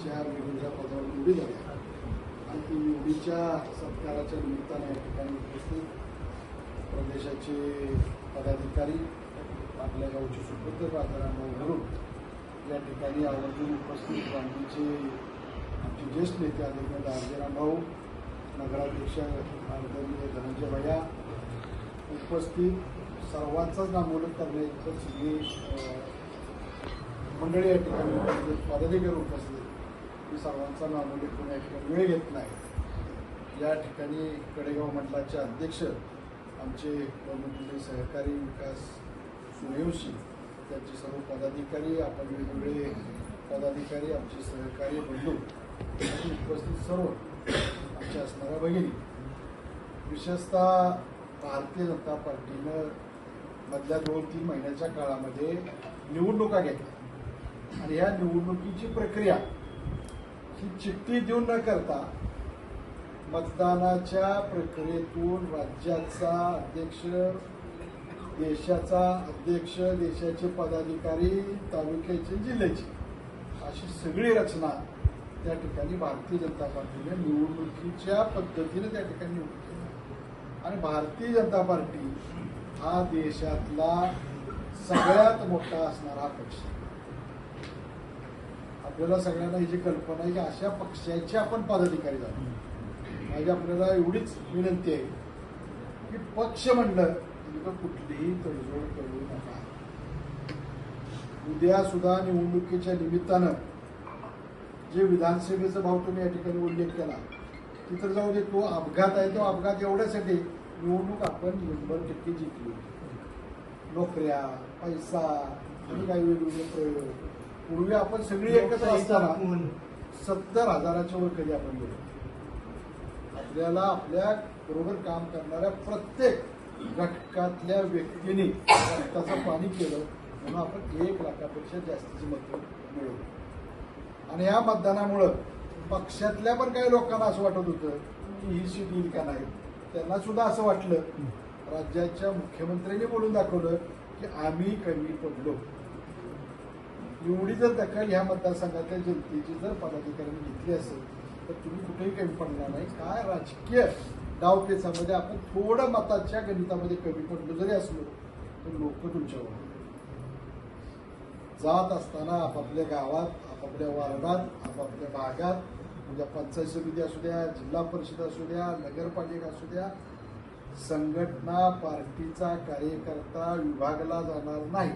चार वेगवेगळ्या पदावर निवडी झाल्या आणि ती निवडीच्या सत्काराच्या निमित्तानं या ठिकाणी उपस्थित प्रदेशाचे पदाधिकारी आपल्या गावचे सुपुत्र राजारामभाऊ घरून या ठिकाणी आवर्जून उपस्थित गांधीचे आमचे ज्येष्ठ नेते आदरणीय दार्जीरामभाऊ नगराध्यक्ष आदरणीय धनंजय भैया उपस्थित सर्वांचाच नामोलक करण्याचं सगळी मंडळी या ठिकाणी उपस्थित पदाधिकारी उपस्थित मी सर्वांचा नॉर्मली म्हणजे कोणी या ठिकाणी वेळ घेत नाही. या ठिकाणी कडेगाव मंडळाचे अध्यक्ष आमचे प्रमुख सहकारी विकास सूर्यवंशी त्यांचे सर्व पदाधिकारी आपण वेगवेगळे पदाधिकारी आमचे सहकारी बंधू आणि उपस्थित सर्व आमच्या असणाऱ्या भगिनी विशेषतः भारतीय जनता पार्टीनं मधल्या दोन तीन महिन्याच्या काळामध्ये निवडणुका घेतल्या. आणि या निवडणुकीची प्रक्रिया ही चिठ्ठी देऊन न करता मतदानाच्या प्रक्रियेतून राज्याचा अध्यक्ष देशाचा अध्यक्ष देशाचे पदाधिकारी तालुक्याचे जिल्ह्याचे अशी सगळी रचना त्या ठिकाणी भारतीय जनता पार्टीने निवडणुकीच्या पद्धतीने त्या ठिकाणी निवडून केली. आणि भारतीय जनता पार्टी हा देशातला सगळ्यात मोठा असणारा पक्ष. आपल्याला सगळ्यांना ही जी कल्पना आहे की अशा पक्षाचे आपण पदाधिकारी झालो. माझी आपल्याला एवढीच विनंती आहे की पक्ष म्हणलं तर कुठलीही तडजोड करू नका. उद्या सुद्धा निवडणुकीच्या निमित्तानं जे विधानसभेचा भाव तुम्ही या ठिकाणी उल्लेख केला तिथं जाऊ दे तो अपघात आहे तो अपघात एवढ्यासाठी निवडणूक आपण शंभर टक्के जिंकली. नोकऱ्या पैसा आणि काही वेगवेगळे प्रयोग. पूर्वी आपण सगळी एकत्र असताना सत्तर हजाराच्या वर कधी आपण गेलो? आपल्याला आपल्या बरोबर काम करणाऱ्या प्रत्येक घटकातल्या व्यक्तीने रक्ताचं पाणी केलं म्हणून आपण एक लाखापेक्षा जास्तीची मतं मिळवली. आणि या मतदानामुळं पक्षातल्या पण काही लोकांना असं वाटत होतं की ही सीट येईल का नाही. त्यांना सुद्धा असं वाटलं. राज्याच्या मुख्यमंत्र्यांनी बोलून दाखवलं की आम्ही कमी पडलो. एवढी जर दखल ह्या मतदारसंघातल्या जनतेची जर पदाधिकाऱ्यांनी घेतली असेल तर तुम्ही कुठेही कमी पडणार नाही. काय राजकीय डावपेचामध्ये आपण थोडं मताच्या गणितामध्ये कमी पडलो जरी असलो तर लोक तुमच्यावर जात असताना आपापल्या गावात आपापल्या वार्डात आपापल्या भागात म्हणजे पंचायत समिती असू द्या जिल्हा परिषद असू द्या नगरपालिका असू द्या संघटना पार्टीचा कार्यकर्ता विभागला जाणार नाही.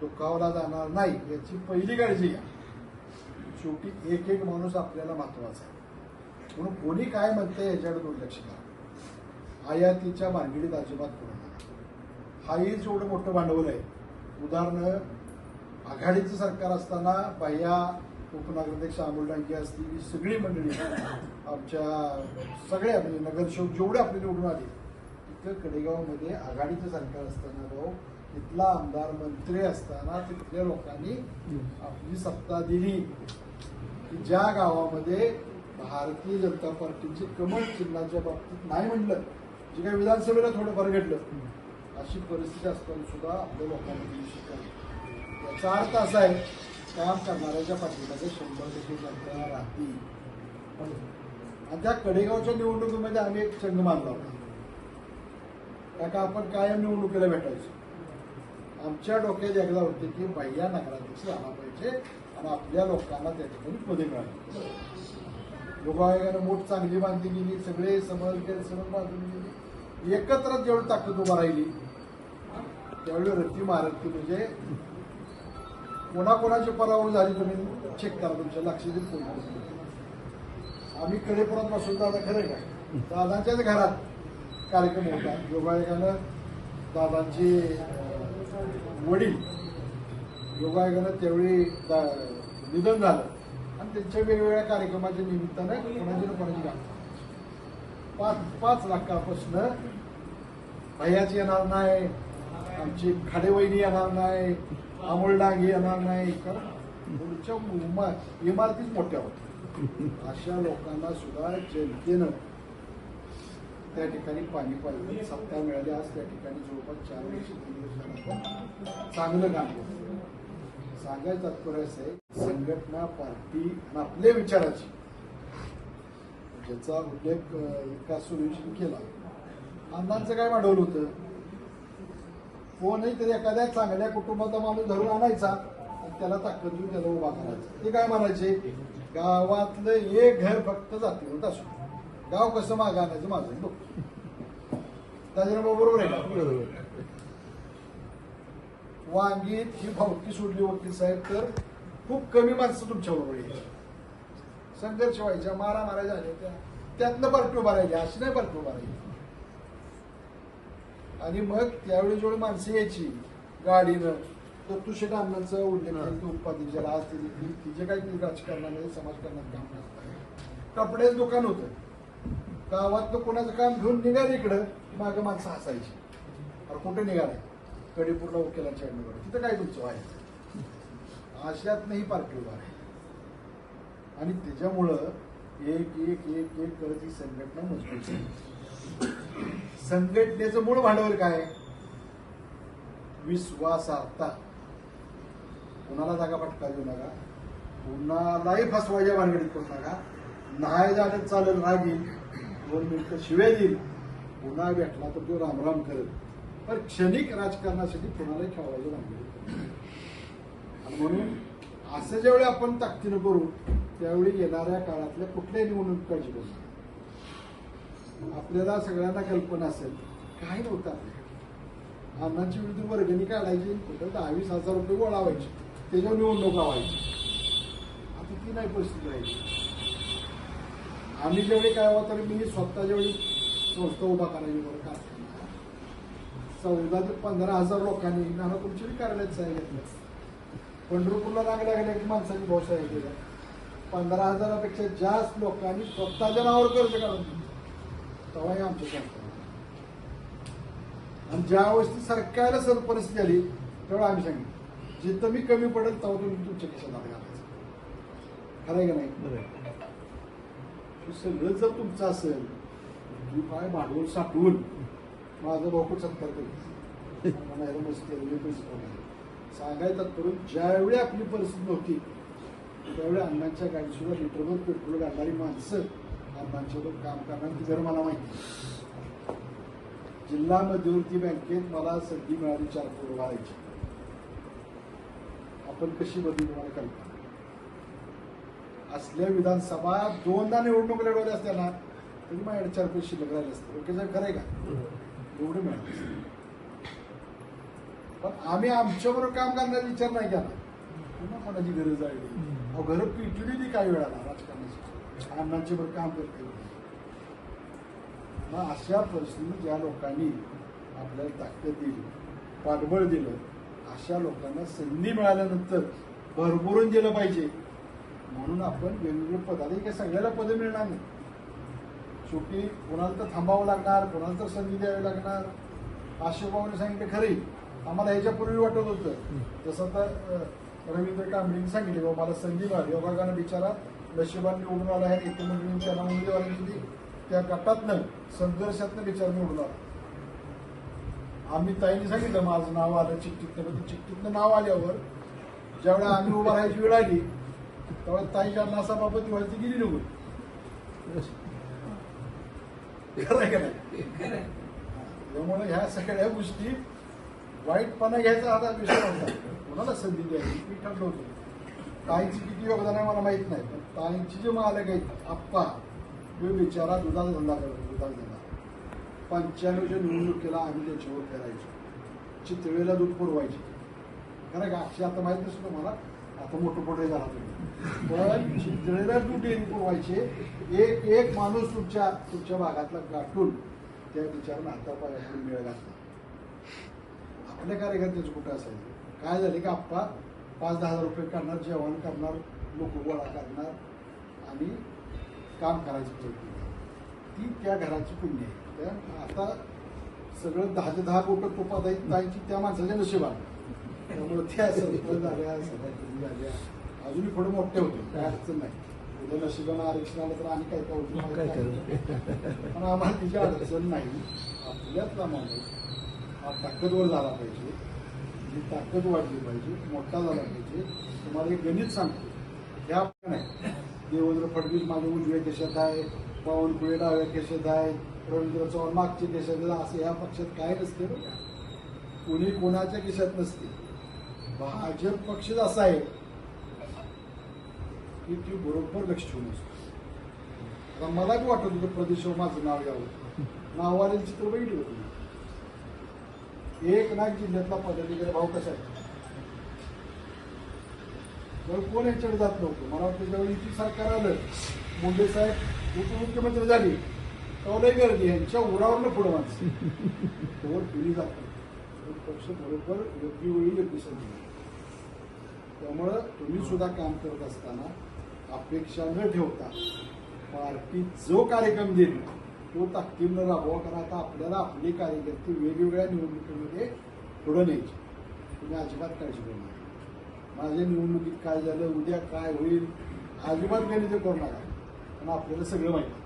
दुखावला जाणार नाही याची पहिली काळजी घ्या. शेवटी एक एक माणूस आपल्याला महत्त्वाचा आहे. म्हणून कोणी काय म्हणते याच्याकडे दुर्लक्ष करा. आयातीच्या भानगडीत अजिबात करू नका. हाही जेवढं मोठं भांडवल आहे. उदाहरणं आघाडीचं सरकार असताना बाह्या उपनगराध्यक्ष अमोल डांगे असतील ही सगळी मंडळी आमच्या सगळ्या म्हणजे नगरसेवक जेवढे आपले निवडून आले तिथं कडेगावमध्ये आघाडीचं सरकार असताना भाऊ तिथला आमदार मंत्री असताना तिथल्या लोकांनी आपली सत्ता दिली. की ज्या गावामध्ये भारतीय जनता पार्टीचे कमळ चिन्हाच्या बाबतीत नाही म्हणलं जे काही विधानसभेला थोडंफार घडलं अशी परिस्थिती असताना सुद्धा आपल्या लोकांनी दिली शिकावी याचा अर्थ असा आहे काम करणाऱ्याच्या पाठीमध्ये शंभर टक्के जनता राहतील. आणि त्या कडेगावच्या निवडणुकीमध्ये आम्ही एक संघ मानला होता. त्या का आपण कायम निवडणुकीला भेटायचो. आमच्या डोक्यात एकदा होते की बाह्या नगराध्यक्ष आला पाहिजे आणि आपल्या लोकांना त्या ठिकाणी पदे मिळाली योगायोगानं मोठ चांगली बांधली गेली सगळे समज गैरसमज बांधून गेली. एकत्र जेवढी ताकद उभा राहिली त्यावेळी रत्ती महारथी म्हणजे कोणाकोणाची पराभव झाली तुम्ही चेक करा तुमच्या लक्ष देत कोण आम्ही कडेपुरात बसून दादा खरं का? दादांच्याच घरात कार्यक्रम होता. योगायोगानं दादांची वडील योगायोगानं त्यावेळी दा- निधन झालं. आणि त्यांच्या वेगवेगळ्या कार्यक्रमाच्या निमित्तानं कोणाची कोणाची गाठ. पाच पाच लाखापासून भैयाची येणार नाही आमची खाडेवहिनी येणार नाही अमोल डांगे येणार नाही. कारण पुढच्या इमारतीच मोठ्या होत्या. अशा लोकांना सुद्धा जनतेनं त्या ठिकाणी पाणी पाहिजे. सत्ता मिळाली आज त्या ठिकाणी जवळपास चार वर्ष तीन वर्षानंतर चांगलं काम केलं सांगायचं तात्पर्य असं आहे संघटना पार्टी आणि आपल्या विचाराची. ज्याचा उल्लेख विकास एका केला. अण्णांचं काय वाढवलं होतं? कोणही तरी एखाद्या चांगल्या कुटुंबाचा माणूस धरून आणायचा आणि त्याला ताकद देऊन त्याला उभा करायचा. ते काय म्हणायचे? गावातलं एक घर फक्त जातीवर असू गाव कसं मागं आणायचं माझं? बघ. त्याच्यामुळे बरोबर आहे का? वांगीत ही भावकी सोडली वकील साहेब तर खूप कमी माणसं तुमच्या बरोबर संघर्ष व्हायच्या मारा मारा झाल्या त्या. त्यातनं पार्टी उभा राहिली अशी नाही पार्टी उभा राहिली. आणि मग त्यावेळी जेवढी माणसं यायची गाडीनं तर तुषे अण्णांचा उल्लेख उत्पादक ज्याला आज ते देखील तिचे काही ती राजकारणामध्ये समाजकारणात काम करतात कपड्याचं दुकान होतं. गावातलं कोणाचं काम घेऊन निघाल इकडं मागं माणसं हसायची. अरे कुठे निघाले? कडेपूरला वकिलांच्या ऍडमिट तिथं काय तुमचं व्हायचं अशात नाही पार्टी उभा आहे. आणि त्याच्यामुळं एक एक एक एक करत ही संघटना मजबूत झाली. संघटनेचं मूळ भांडवल काय? विश्वासार्हता. कुणाला जागा फटका देऊ नका? कुणालाही फसवायच्या भानगडीत करू नका. नाही झालं चालेल रागी दोन मिनिटं शिव्या देईल. पुन्हा भेटला तर तो रामराम करेल. पण क्षणिक राजकारणासाठी कुणालाही खेळवायच्या भानगडीत आणि म्हणून असं ज्यावेळी आपण ताकदीनं करू त्यावेळी येणाऱ्या काळातल्या कुठल्याही निवडणुकीची बस करू आपल्याला सगळ्यांना कल्पना असेल काय नव्हतं आपल्याकडे अण्णांची विरुद्ध वर्गणी काढायची कुठं दहावीस हजार रुपये गोळा व्हायचे त्याच्यावर निवडणूक व्हायची. आता ती नाही परिस्थिती राहिली. आम्ही जेवढे काय होतं तर मी स्वतः जेवढी संस्था उभा करायची बरं कारखाना चौदा ते पंधरा हजार लोकांनी नाना तुमच्या कार्यालयात सह्या घेतल्या. पंढरपूरला रांग लागल्या की माणसांनी भाऊ सह्या पंधरा हजारापेक्षा जास्त लोकांनी स्वतःच्या नावावर कर्ज काढून तेव्हाही तेव्हा हे आमच्या आणि ज्या ती सरकारला सर परिस्थिती आली तेव्हा आम्ही सांगितलं जिथं मी कमी पडेल तेव्हा तुम्ही तुमच्या खिशात हात घालायचं. खरं आहे का नाही? सगळं जर तुमचं असेल तू काय भांडवल साठवून माझं भाऊ सत्कार करेल मला मस्त पैसे सांगायचं करून ज्यावेळी आपली परिस्थिती नव्हती त्यावेळी अण्णांच्या गाडीसुद्धा लिटरभर पेट्रोल घालणारी माणसं अण्णांच्यावर काम करणारी ती घर मला माहिती जिल्हा मध्यवर्ती बँकेत मला संधी मिळाली चार करोड वाढायची आपण कशी बदली तुम्हाला कल्पना? असल्या विधानसभा दोनदा निवडणूक लढवल्या असत्या ना तरी माझ्याकडे चार पैसे शिल्लक राहिले असते. ओके जर खरंय का? एवढे मिळाले पण आम्ही आमच्याबरोबर काम करण्याचा विचार नाही केला. पुन्हा कोणाची गरज आहे? अहो घरं पिटली ती काही वेळाला राजकारणाची. अण्णांची बरोबर काम करते मग अशा परिस्थितीत ज्या लोकांनी आपल्याला ताकद दिली पाठबळ दिलं अशा लोकांना संधी मिळाल्यानंतर भरभरून दिलं पाहिजे. म्हणून आपण वेगवेगळे पद आता काही सगळ्याला पदं मिळणार नाही. शेवटी कोणाला तर थांबावं लागणार कोणाला तर संधी द्यावी लागणार. आशोबाने सांगितलं खरी. आम्हाला ह्याच्यापूर्वी वाटत होतं. जसं तर रवींद्र कांबळीने सांगितले बाबा मला संधी मिळाली योगागानं बिचारा नशिबाने निवडून आला आहे नेते मंडळींनी त्याला उमेदवारी दिली त्या गटातनं संघर्षातनं बिचारा निवडून आला. आम्ही ताईने सांगितलं माझं नाव आलं ते चिठ्ठीतनं नाव आल्यावर ज्यावेळेला आम्ही उभा राहायची वेळ आली तेव्हा ताईच्या नासाबाबत व्हायची गेली नव्हती. खरं का नाही? त्यामुळे ह्या सगळ्या गोष्टी वाईटपणा घ्यायचा आता विषय होता कोणाला संधी द्यायची? मी ठरलो होतं. ताईंची किती योगदान आहे मला माहीत नाही पण ताईंची जे मालक आहेत आप्पा तो बिचारा दुधाचा धंदा करतो दुधाचा धंदा. पंच्याण्णवच्या निवडणुकीला आम्ही त्याच्यावर करायचो चितळेला दूध पुरवायचे. खरं का? अक्षय आता माहीत नसतो मला आता मोठं मोठे झाला तुम्ही. पण चितळेला दूध डेअरी व्हायचे एक एक माणूस तुमच्या तुमच्या भागातला गाठून त्या बिचारानं हातापायाकडून मेळ घातला. आपल्या कार्यकर्त्याचं कुठं असायचं? काय झालं का आप्पा पाच दहा हजार रुपये करणार जेवण करणार लोक गोळा करणार आणि काम करायचं प्रयत्न ती त्या घराची पुण्य आहे. त्या आता सगळं दहा ते दहा बोटं तुपात आहेत ताईची त्या माणसाच्या नशिबात. त्या सरपंच झाल्या सभापती झाल्या अजूनही थोडे मोठे होते. काय अडचण नाही. उद्या नशिबानं आरक्षण आलं तर आणि काय माहिती. पण आम्हाला तिची अडचण नाही. आपल्यातला माणूस हा ताकदवर झाला पाहिजे. आपली ताकद वाढली पाहिजे मोठा झाला पाहिजे. तुम्हाला एक गणित सांगतो. ह्या पण आहे. देवेंद्र फडणवीस माझ्या उजव्या केशात आहे बावनकुळे डाव्या केशात आहे रवींद्र चव्हाण मागच्या आहे. असं ह्या पक्षात काय नसते कुणी कोणाच्या केशात नसते. भाजप पक्षच असा आहे. की ती बरोबर लक्ष ठेवून असतो आता मला बी वाटत होतं प्रदेशावर माझं नाव यावं. नाव चित्र बघितलं होतं एक नाग जिल्ह्यातला पदाधिकारी भाऊ कसा आहे? तर कोण याच्याकडे जात नव्हतं? मला वाटतं ज्यावेळी इथे सरकार आलं मुंडे साहेब उपमुख्यमंत्री झाली तेव्हा गर्दी यांच्या उरावरनं पुढं माणसं. तोवर पिढी जात पक्ष बरोबर योग्य वेळी योग्य संधी त्यामुळं तुम्ही सुद्धा काम करत असताना अपेक्षा न ठेवता पार्टी जो कार्यक्रम देईल तो ताकदीनं राबवा कारण आता आपल्याला आपले कार्यकर्ते वेगवेगळ्या निवडणुकीमध्ये पुढं न्यायचे. तुम्ही अजिबात काळजी करू नका. माझ्या निवडणुकीत काय झालं उद्या काय होईल अजिबात गणित करू नका. पण आपल्याला सगळं माहिती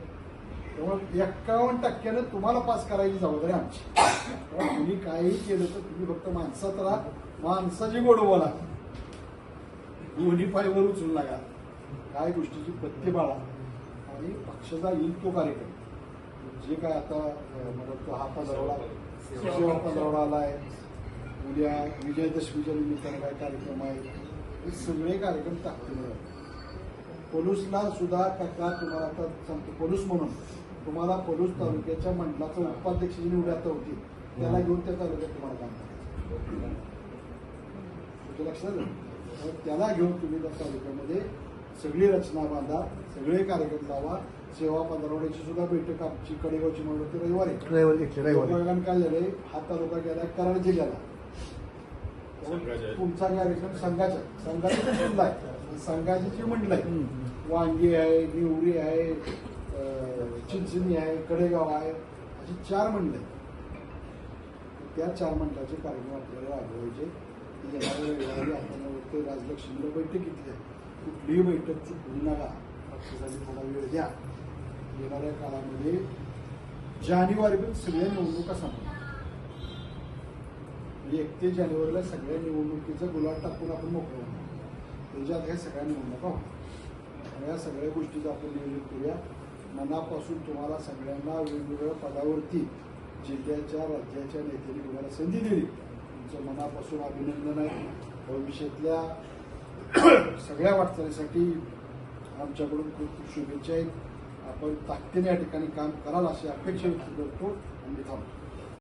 त्यामुळे एक्कावन्न टक्क्यानं तुम्हाला पास करायची जबाबदारी आमची. त्यामुळे तुम्ही काही केलं तर तुम्ही फक्त माणसात राहा. माणसाची गोड बोला. दोन्ही पायवर उचलू नका. काय गोष्टीची पत्ते बाळा. आणि पक्षाचा येईल तो कार्यक्रम. जे काय आता म्हणत हा पंधरवडा शेवट पंधरावडा आला आहे उद्या विजयदशमीच्या निमित्तानं काय कार्यक्रम आहे? हे सगळे कार्यक्रम ताकदीने पोलूसला सुद्धा काका तुम्हाला आता सांगतो पोलूस म्हणून. तुम्हाला पलूस तालुक्याच्या मंडळाचा उपाध्यक्षाची निवड आता होती त्याला घेऊन त्या तालुक्यात तुम्हाला काम करायचं. तुमच्या लक्षात आलं? त्याला घेऊन तुम्ही त्या तालुक्यामध्ये सगळी रचना बांधा सगळे कार्यक्रम लावा. सेवा पंधरवड्याची सुद्धा बैठक आमची कडेगावची म्हणून होती रविवारी. रविवारी घेतली रविवारी. लोकांना काय झालंय? हा तालुका गेला कराड जिल्ह्याला. तुमचा कार्यक्रम संघाच्या. संघाचा मंडळ आहे. संघाची मंडळ आहे. वांगी आहे निवरी आहे चिंचणी आहे कडेगाव आहे अशी चार मंडळ आहेत. त्या चार मंडळाचे कार्यक्रम आपल्याला राबवायचे. ते येणाऱ्या रविवारी आपण ते राजलक्ष्मीला बैठक घेतली आहे. कुठलीही बैठक चुकवू नका पक्षासाठी थोडा वेळ द्या. येणाऱ्या काळामध्ये जानेवारीपर्यंत सगळ्या निवडणुका संपल्या म्हणजे एकतीस जानेवारीला सगळ्या निवडणुकीचा गुलाब टाकून आपण मोकळं होणार. त्याच्यात ह्या सगळ्या निवडणुका होत्या या सगळ्या गोष्टीचं आपण नियोजन करूया. मनापासून तुम्हाला सगळ्यांना वेगवेगळ्या पदावरती जिल्ह्याच्या राज्याच्या नेत्यांनी तुम्हाला संधी दिली. तुमचं मनापासून अभिनंदन आहे. भविष्यातल्या सगळ्या वाटचालीसाठी आमच्याकडून खूप खूप शुभेच्छा आहेत. आपण ताकदीने या ठिकाणी काम कराल अशी अपेक्षा व्यक्त करतो. आणि थांबतो.